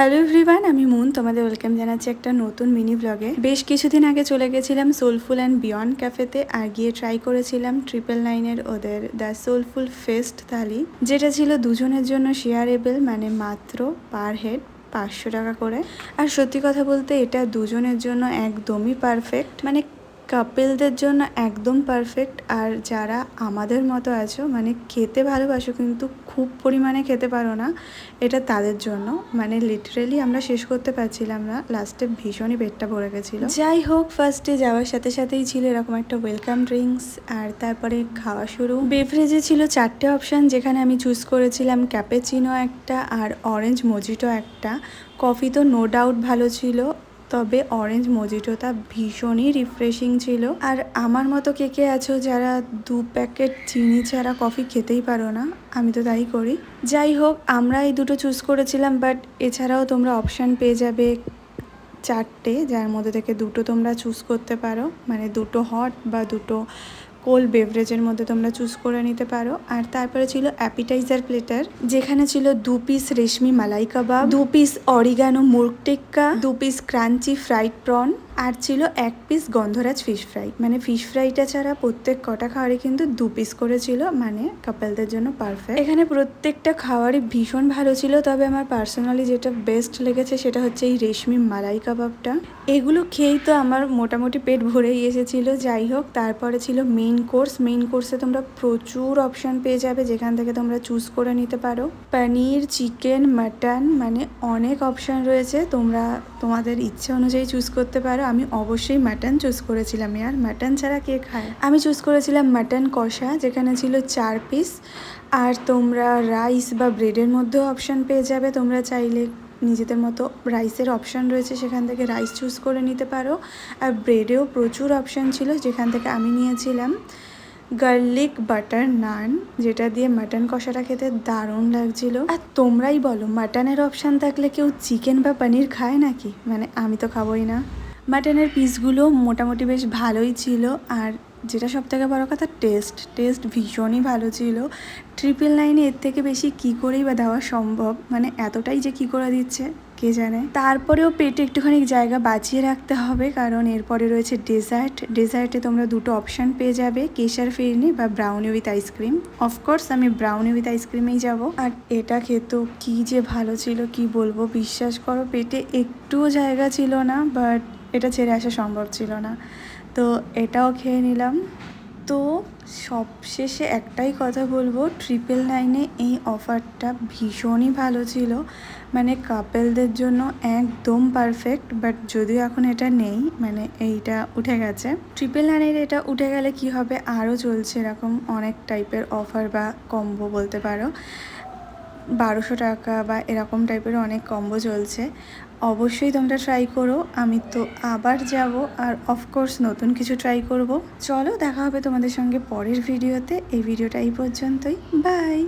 Hello everyone আমি মুন, তোমাদের welcome জানাচ্ছি একটা নতুন মিনি ব্লগে বেশ কিছুদিন আগে চলে গেছিলাম সোলফুল অ্যান্ড বিয়ন্ড ক্যাফেতে আর গিয়ে ট্রাই করেছিলাম ট্রিপল নাইনের ওদের দ্য সোলফুল ফেস্ট থালি, যেটা ছিল দুজনের জন্য শেয়ারেবল মানে মাত্র পার হেড পাঁচশো টাকা করে। আর সত্যি কথা বলতে এটা দুজনের জন্য একদমই পারফেক্ট মানে কাপেলদের জন্য একদম পারফেক্ট আর যারা আমাদের মতো আছো মানে খেতে ভালোবাসো কিন্তু খুব পরিমাণে খেতে পারো না, এটা তাদের জন্য। মানে লিটারেলি আমরা শেষ করতে পারছিলাম না লাস্টে ভীষণই পেটটা ভরে গেছিল। যাই হোক ফার্স্টে যাওয়ার সাথে সাথেই ছিল এরকম একটা ওয়েলকাম ড্রিঙ্কস আর তারপরে খাওয়া শুরু। বেভারেজে ছিল চারটে অপশান যেখানে আমি চুজ করেছিলাম ক্যাপেচিনো একটা আর অরেঞ্জ মজিটো একটা। কফি তো নো ডাউট ভালো ছিল তবে অরেঞ্জ মজিটোটা ভীষণই রিফ্রেশিং ছিল। আর আমার মতো কে কে আছো যারা দু প্যাকেট চিনি ছাড়া কফি খেতেই পারো না, আমি তো তাই করি। যাই হোক, আমরা এই দুটো চুজ করেছিলাম বাট এছাড়াও তোমরা অপশান পেয়ে যাবে চারটে, যার মধ্যে থেকে দুটো তোমরা চুজ করতে পারো। মানে দুটো হট বা দুটো কোল্ড বেভারেজের মধ্যে তোমরা চুজ করে নিতে পারো। আর তারপরে ছিল অ্যাপিটাইজার প্লেটার যেখানে ছিল দু পিস রেশমি মালাই কাবাব, দু পিস অরিগানো মুর্গ টিক্কা, দু পিস ক্রাঞ্চি ফ্রাইড প্রন আর ছিল এক পিস গন্ধরাজ ফিশ ফ্রাই মানে ফিশ ফ্রাইটা ছাড়া প্রত্যেক কটা খাবারই কিন্তু দু পিস করে ছিল মানে কাপলদের জন্য পারফেক্ট এখানে প্রত্যেকটা খাওয়ারই ভীষণ ভালো ছিল, তবে আমার পার্সোনালি যেটা বেস্ট লেগেছে সেটা হচ্ছে এই রেশমি মালাই কাবাবটা। এগুলো খেয়েই তো আমার মোটামুটি পেট ভরেই এসেছিল, যাই হোক, তারপরে ছিল মেইন কোর্স মেইন কোর্সে তোমরা প্রচুর অপশান পেয়ে যাবে, যেখান থেকে তোমরা চুজ করে নিতে পারো। পনির চিকেন মাটন মানে অনেক অপশান রয়েছে, তোমরা তোমাদের ইচ্ছে অনুযায়ী চুজ করতে পারো। আমি অবশ্যই মাটন চুজ করেছিলাম ইয়ার। মাটন ছাড়া কে খায়? আমি চুজ করেছিলাম মাটন কষা, যেখানে ছিল চার পিস আর তোমরা রাইস বা ব্রেডের মধ্যেও অপশান পেয়ে যাবে, তোমরা চাইলে নিজেদের মতো রাইসের অপশান রয়েছে সেখান থেকে রাইস চুজ করে নিতে পারো। আর ব্রেডেও প্রচুর অপশান ছিল যেখান থেকে আমি নিয়েছিলাম। গার্লিক বাটার নান যেটা দিয়ে মাটন কষাটা খেতে দারুণ লাগছিল। আর তোমরাই বলো মাটনের অপশান থাকলে কেউ চিকেন বা পনির খায় নাকি? মানে আমি তো খাবোই না। মাটনের পিসগুলো মোটামুটি বেশ ভালোই ছিল। আর যেটা সব থেকে বড়ো কথা টেস্ট টেস্ট ভীষণই ভালো ছিল। ট্রিপল নাইনে এর থেকে বেশি কি করেই বা দেওয়া সম্ভব? মানে এতটাই যে কি করে দিচ্ছে, কে জানে? তারপরেও পেটে একটুখানি জায়গা বাঁচিয়ে রাখতে হবে, কারণ এরপরে রয়েছে ডেজার্ট ডেজার্টে তোমরা দুটো অপশান পেয়ে যাবে, কেশার ফিরনি বা brownie with ice cream of course আমি ব্রাউনি উইথ আইসক্রিমেই যাব। আর এটা খেতেও কি যে ভালো ছিল, কি বলব? বিশ্বাস করো, পেটে একটুও জায়গা ছিল না বাট এটা ছেড়ে আসা সম্ভব ছিল না। তো এটাও খেয়ে নিলাম। তো সবশেষে একটাই কথা বলব ট্রিপল নাইনে এই অফারটা ভীষণই ভালো ছিল। মানে কাপেলদের জন্য একদম পারফেক্ট বাট যদিও এখন এটা নেই মানে এইটা উঠে গেছে। ট্রিপল নাইনের এটা উঠে গেলে কি হবে? আরও চলছে এরকম অনেক টাইপের অফার বা কম্বো বলতে পারো। বারোশো টাকা বা এরকম টাইপের অনেক কম্বো চলছে। অবশ্যই তোমরা ট্রাই করো। আমি তো আবার যাব আর অফকোর্স নতুন কিছু ট্রাই করব। চলো দেখা হবে তোমাদের সঙ্গে পরের ভিডিওতে এই ভিডিওটা এই পর্যন্তই। বাই